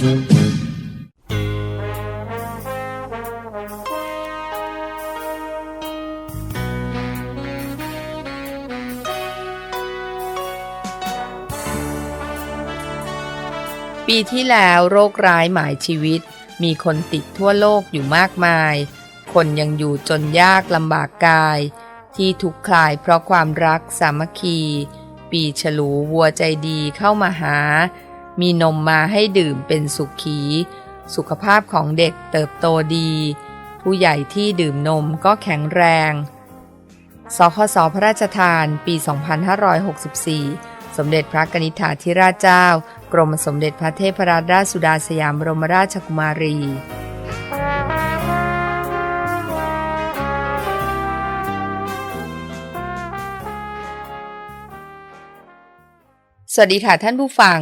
ปีที่แล้วโรคร้ายหมายชีวิต มีคนติดทั่วโลกอยู่มากมาย คนยังอยู่จนยากลำบากกาย ที่ทุกข์คลายเพราะความรักสามัคคี ปีฉลูวัวใจดีเข้ามาหา มีนมมาให้ดื่มเป็นสุขี สุขภาพของเด็กเติบโตดี ผู้ใหญ่ที่ดื่มนมก็แข็งแรง สคสพระราชทานปี 2564 สมเด็จพระกนิษฐาธิราชเจ้า กรมสมเด็จพระเทพรัตนราชสุดาสยามบรมราชกุมารีสวัสดีค่ะท่านผู้ฟัง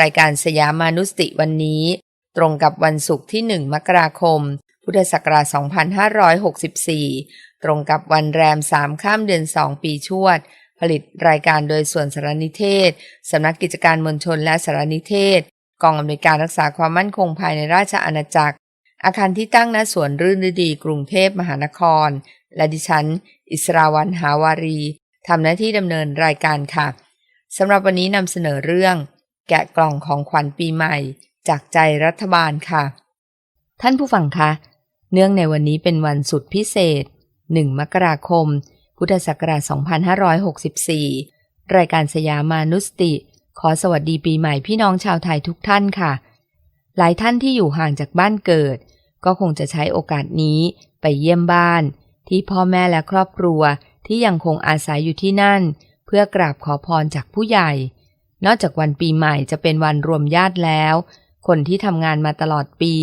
รายการสยามานุสติวันนี้ ตรงกับวันศุกร์ที่ 1 มกราคม พุทธศักราช 2564 ตรงกับวันแรม 3 ข้ามเดือน 2 ปีชวด ผลิตรายการโดยส่วนสารนิเทศ สำนักกิจการมวลชนและสารนิเทศ กองอำนวยการรักษาความมั่นคงภายในราชอาณาจักร อาคารที่ตั้งณสวนรื่นฤดีกรุงเทพมหานคร และดิฉัน อิสราวันหาวารีทำหน้าที่ดำเนินรายการค่ะสำหรับวันนี้นำเสนอเรื่อง แกะกล่องของขวัญปีใหม่ จากใจรัฐบาลค่ะ ท่านผู้ฟังคะ เนื่องในวันนี้เป็นวันสุดพิเศษ 1 มกราคม พุทธศักราช 2564 รายการสยามานุสติ ขอสวัสดีปีใหม่พี่น้องชาวไทยทุกท่านค่ะ หลายท่านที่อยู่ห่างจากบ้านเกิด ก็คงจะใช้โอกาสนี้ไปเยี่ยมบ้าน ที่พ่อแม่และครอบครัวที่ยังคงอาศัยอยู่ที่นั่น เพื่อกราบขอพรจากผู้ใหญ่ นอกจากวันปีใหม่จะเป็นวันรวมญาติแล้ว คนที่ทำงานมาตลอดปี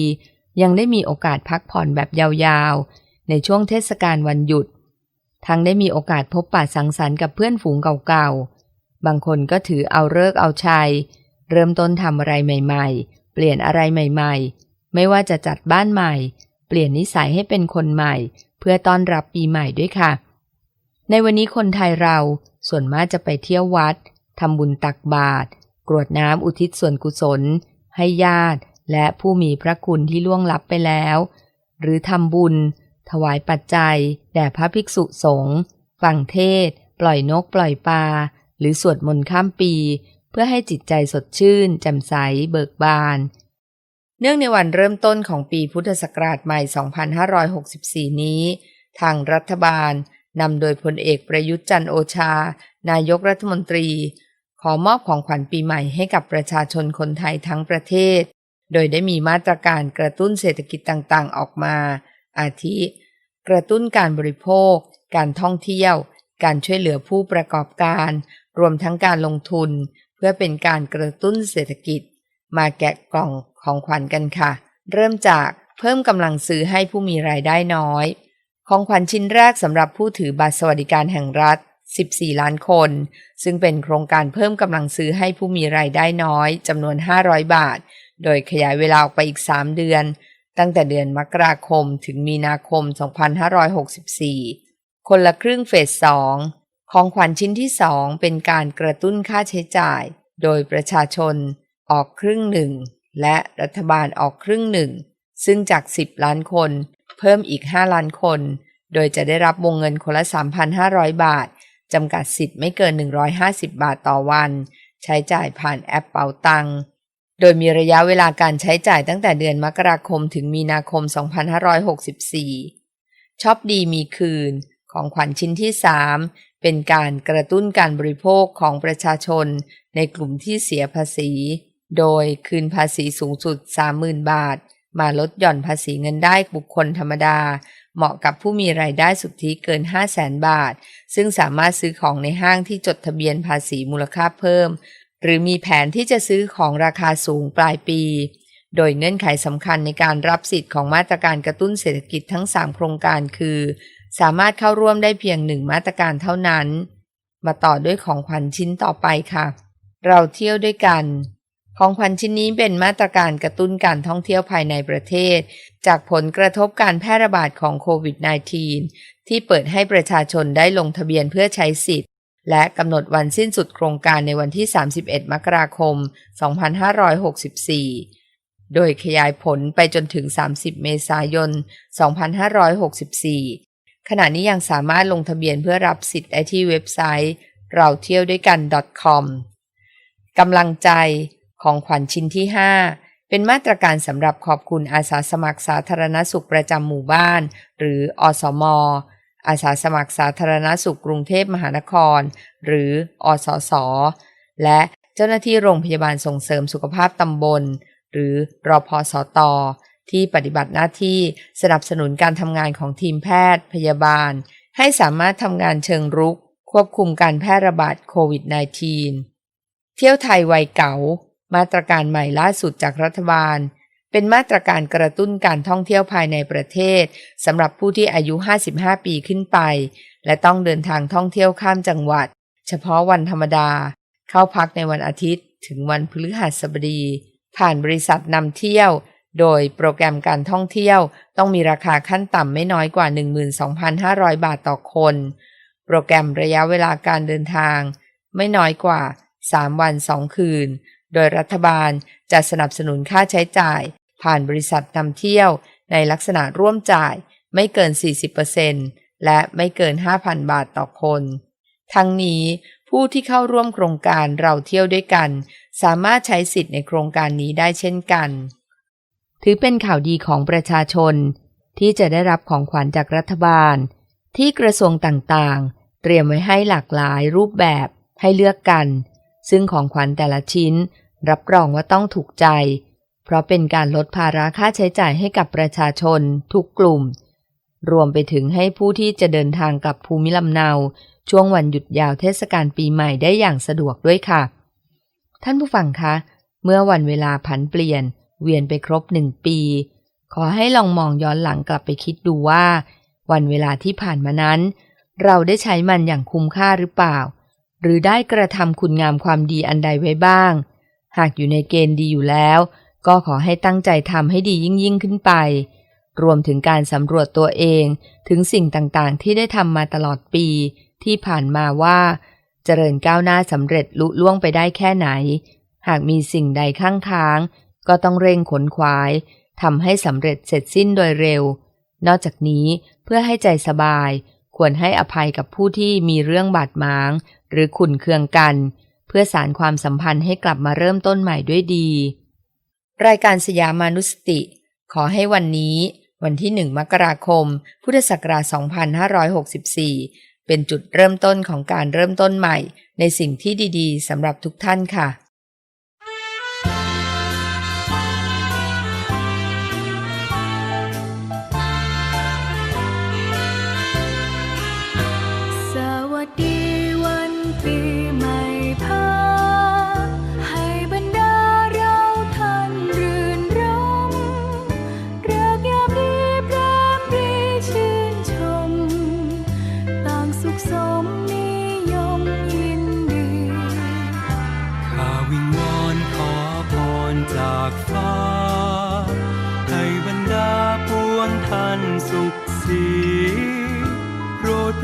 ยังได้มีโอกาสพักผ่อนแบบยาวๆ ในช่วงเทศกาลวันหยุด ทั้งได้มีโอกาสพบปะสังสรรค์กับเพื่อนฝูงเก่าๆ บางคนก็ถือเอาเลิกเอาชัย เริ่มต้นทำอะไรใหม่ๆ เปลี่ยนอะไรใหม่ๆ ไม่ว่าจะจัดบ้านใหม่ เปลี่ยนนิสัยให้เป็นคนใหม่ เพื่อต้อนรับปีใหม่ด้วยค่ะ ในวันนี้คนไทยเราส่วนมากจะไปเที่ยววัด ทำบุญตักบาตรกรวดน้ำอุทิศส่วนกุศล ให้ญาติและผู้มีพระคุณที่ล่วงลับไปแล้ว หรือทำบุญ ถวายปัจจัย แด่พระภิกษุสงฆ์ฟังเทศ ปล่อยนกปล่อยปลา หรือสวดมนต์ข้ามปี เพื่อให้จิตใจสดชื่นแจ่มใสเบิกบาน เนื่องในวันเริ่มต้นของปีพุทธศักราชใหม่ 2564 นี้ ทางรัฐบาลนำโดยพลเอกประยุทธ์จันโอชา นายกรัฐมนตรี ขอมอบของขวัญปีใหม่ให้กับประชาชนคนไทยทั้งประเทศ โดยได้มีมาตรการกระตุ้นเศรษฐกิจต่างๆ ออกมา อาทิ กระตุ้นการบริโภค การท่องเที่ยว การช่วยเหลือผู้ประกอบการ รวมทั้งการลงทุน เพื่อเป็นการกระตุ้นเศรษฐกิจ มาแกะกล่องของขวัญกันค่ะ เริ่มจากเพิ่มกำลังซื้อให้ผู้มีรายได้น้อย ของขวัญชิ้นแรกสำหรับผู้ถือบัตรสวัสดิการแห่งรัฐ 14 ล้านคน ซึ่งเป็นโครงการเพิ่มกำลังซื้อให้ผู้มีรายได้น้อยจำนวน 500 บาท โดยขยายเวลาออกไปอีก 3 เดือน ตั้งแต่เดือนมกราคมถึงมีนาคม 2564 คนละครึ่งเฟส 2 ของขวัญชิ้นที่ 2 เป็นการกระตุ้นค่าใช้จ่าย โดยประชาชนออกครึ่งหนึ่งและรัฐบาลออกครึ่งหนึ่ง ซึ่งจาก 10 ล้านคน เพิ่มอีก 5 ล้านคน โดยจะได้รับวงเงินคนละ 3,500 บาท จำกัดสิทธิ์ไม่เกิน 150 บาทต่อวัน ใช้จ่ายผ่านแอปเป๋าตัง โดยมีระยะเวลาการใช้จ่ายตั้งแต่เดือนมกราคมถึงมีนาคม 2564 ช็อปดีมีคืน ของขวัญชิ้นที่ 3 เป็นการกระตุ้นการบริโภคของประชาชนในกลุ่มที่เสียภาษี โดยคืนภาษีสูงสุด 30,000 บาท มาลดหย่อนภาษีเงินได้บุคคลธรรมดา เหมาะกับผู้มีรายได้สุทธิเกิน 5 0 0แสนบาท ซึ่งสามารถซื้อของในห้างที่จดทะเบียนภาษีมูลค่าเพิ่ม หรือมีแผนที่จะซื้อของราคาสูงปลายปี โดยเงื่อนไขสำคัญในการรับสิทธิ์ของมาตรการกระตุ้นเศรษฐกิจทั้ง 3 โครงการคือ สามารถเข้าร่วมได้เพียงหนึ่งมาตรการเท่านั้น มาต่อด้วยของขวัญชิ้นต่อไปค่ะ เราเที่ยวด้วยกัน ของขวัญชิ้นนี้เป็นมาตรการกระตุ้นการท่องเที่ยวภายในประเทศ จากผลกระทบการแพร่ระบาดของโควิด -19 ที่เปิดให้ประชาชนได้ลงทะเบียนเพื่อใช้สิทธิ์ และกำหนดวันสิ้นสุดโครงการในวันที่ 31 มกราคม 2564 โดยขยายผลไปจนถึง 30 เมษายน 2564ขณะนี้ยังสามารถลงทะเบียนเพื่อรับสิทธิ์ได้ที่เว็บไซต์ เราเที่ยวด้วยกัน .com กำลังใจ ของขวัญชิ้นที่ 5 เป็นมาตรการสำหรับขอบคุณอาสาสมัครสาธารณสุขประจำหมู่บ้าน หรืออสมอาสาสมัครสาธารณสุขกรุงเทพมหานคร หรืออสส และเจ้าหน้าที่โรงพยาบาลส่งเสริมสุขภาพตำบล หรือรอพอสตที่ปฏิบัติหน้าที่สนับสนุนการทำงานของทีมแพทย์พยาบาล ให้สามารถทำงานเชิงรุก ควบคุมการแพร่ระบาดโควิด -19 เที่ยวไทยวัยเก๋า มาตรการใหม่ล่าสุดจากรัฐบาล เป็นมาตรการกระตุ้นการท่องเที่ยวภายในประเทศสำหรับผู้ที่อายุ 55 ปีขึ้นไป และต้องเดินทางท่องเที่ยวข้ามจังหวัด เฉพาะวันธรรมดา เข้าพักในวันอาทิตย์ ถึงวันพฤหัสบดี ผ่านบริษัทนำเที่ยว โดยโปรแกรมการท่องเที่ยว ต้องมีราคาขั้นต่ำไม่น้อยกว่า 12,500 บาทต่อคน โปรแกรมระยะเวลาการเดินทาง ไม่น้อยกว่า 3 วัน 2 คืน โดยรัฐบาลจะสนับสนุนค่าใช้จ่าย ผ่านบริษัทนำเที่ยว ในลักษณะร่วมจ่ายไม่เกิน 40%และไม่เกิน 5,000 บาทต่อคน ทั้งนี้ผู้ที่เข้าร่วมโครงการเราเที่ยวด้วยกัน สามารถใช้สิทธิ์ในโครงการนี้ได้เช่นกัน ถือเป็นข่าวดีของประชาชน ที่จะได้รับของขวัญจากรัฐบาล ที่กระทรวงต่างๆ เตรียมไว้ให้หลากหลายรูปแบบให้เลือกกัน ซึ่งของขวัญแต่ละชิ้น รับรองว่าต้องถูกใจ เพราะเป็นการลดภาระค่าใช้จ่ายให้กับประชาชน ทุกกลุ่ม รวมไปถึงให้ผู้ที่จะเดินทางกับภูมิลำเนา ช่วงวันหยุดยาวเทศกาลปีใหม่ได้อย่างสะดวกด้วยค่ะ ท่านผู้ฟังคะ เมื่อวันเวลาผันเปลี่ยน เวียนไปครบหนึ่งปี ขอให้ลองมองย้อนหลังกลับไปคิดดูว่า วันเวลาที่ผ่านมานั้น เราได้ใช้มันอย่างคุ้มค่าหรือเปล่า หรือได้กระทำคุณงามความดีอันใดไว้บ้าง หากอยู่ในเกณฑ์ดีอยู่แล้ว ก็ขอให้ตั้งใจทำให้ดียิ่งยิ่งขึ้นไป รวมถึงการสำรวจตัวเองถึงสิ่งต่างๆ ที่ได้ทำมาตลอดปี ที่ผ่านมาว่า เจริญก้าวหน้าสำเร็จลุล่วงไปได้แค่ไหน หากมีสิ่งใดข้างค้าง ก็ต้องเร่งขนขวายทำให้สำเร็จเสร็จสิ้นโดยเร็ว นอกจากนี้เพื่อให้ใจสบาย ควรให้อภัยกับผู้ที่มีเรื่องบาดหมาง หรือขุนเคืองกัน เพื่อสารความสัมพันธ์ให้กลับมาเริ่มต้นใหม่ด้วยดี รายการสยามานุสติ ขอให้วันนี้ วันที่ 1 มกราคม พุทธศักราช 2564 เป็นจุดเริ่มต้นของการเริ่มต้นใหม่ ในสิ่งที่ดีๆสำหรับทุกท่านค่ะ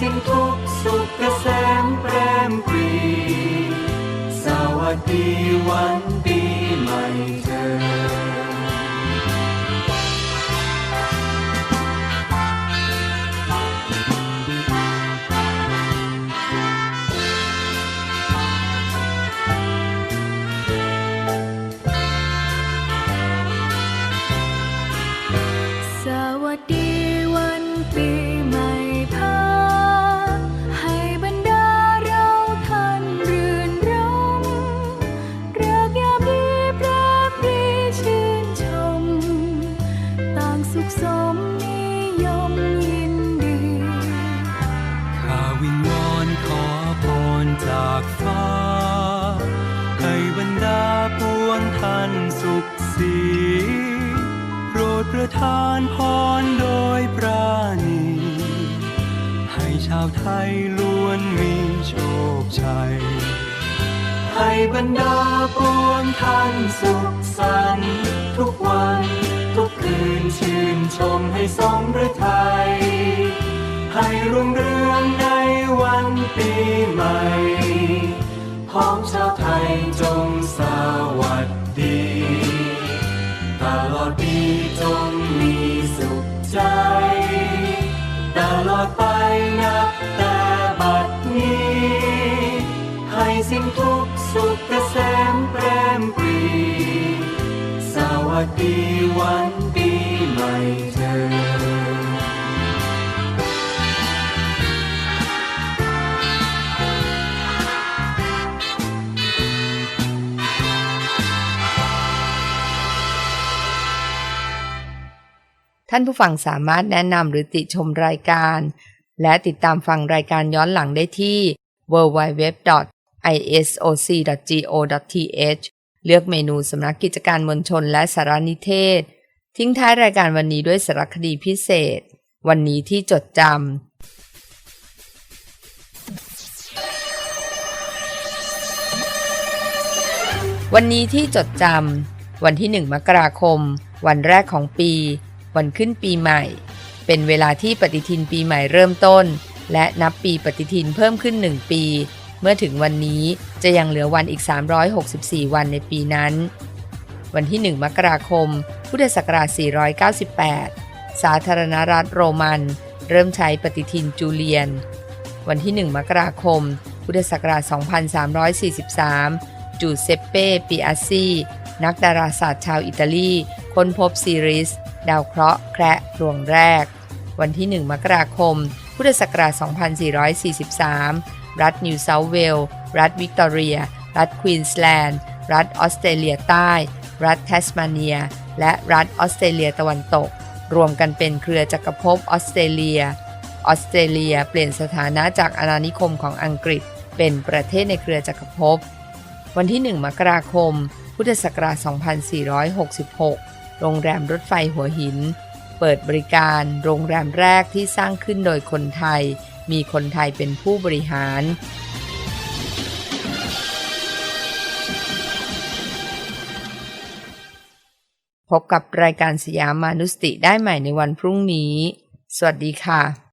สิ้นทุกสุขเกษมแปรมปรี สวัสดีวันาวไทยล้วนมีโชคชัย ให้บรรดาปวงท่านสุขสันต์ทุกวันทุกคืนชื่นชมให้สมฤทัยให้รุ่งเรืองในวันปีใหม่ของชาวไทยจงสวัสดี ตลอดปีจงมีสุขใจ ตลอดไปนับ ดีวันปีใหม่เธอท่านผู้ฟังสามารถแนะนำหรือติชมรายการ และติดตามฟังรายการย้อนหลังได้ที่ www.isoc.go.th เลือกเมนูสำนักกิจการมวลชนและสารนิเทศ ทิ้งท้ายรายการวันนี้ด้วยสารคดีพิเศษ วันนี้ที่จดจำ วันนี้ที่จดจำ วันที่ 1 มกราคม วันแรกของปี วันขึ้นปีใหม่ เป็นเวลาที่ปฏิทินปีใหม่เริ่มต้น และนับปีปฏิทินเพิ่มขึ้น 1 ปี เมื่อถึงวันนี้จะยังเหลือวันอีก 364 วันในปีนั้น วันที่ 1 มกราคม พุทธศักราช 498 สาธารณรัฐโรมัน เริ่มใช้ปฏิทินจูเลียน วันที่ 1 มกราคม พุทธศักราช 2343 จูเซปเป้ ปิอาซี นักดาราศาสตร์ชาวอิตาลี ค้นพบซีริส ดาวเคราะห์แคระดวงแรก วันที่ 1 มกราคม พุทธศักราช 2443 รัฐนิวเซาท์เวลส์รัฐวิกตอเรีย รัฐควีนสแลนด์ รัฐออสเตรเลียใต้ รัฐแทสมาเนีย และรัฐออสเตรเลียตะวันตก รวมกันเป็นเครือจักรภพออสเตรเลีย ออสเตรเลียเปลี่ยนสถานะจากอาณานิคมของอังกฤษ เป็นประเทศในเครือจักรภพ วันที่ 1 มกราคม พุทธศักราช 2466 โรงแรมรถไฟหัวหิน เปิดบริการโรงแรมแรกที่สร้างขึ้นโดยคนไทย มีคนไทยเป็นผู้บริหาร พบกับรายการสยามมานุสติได้ใหม่ในวันพรุ่งนี้ สวัสดีค่ะ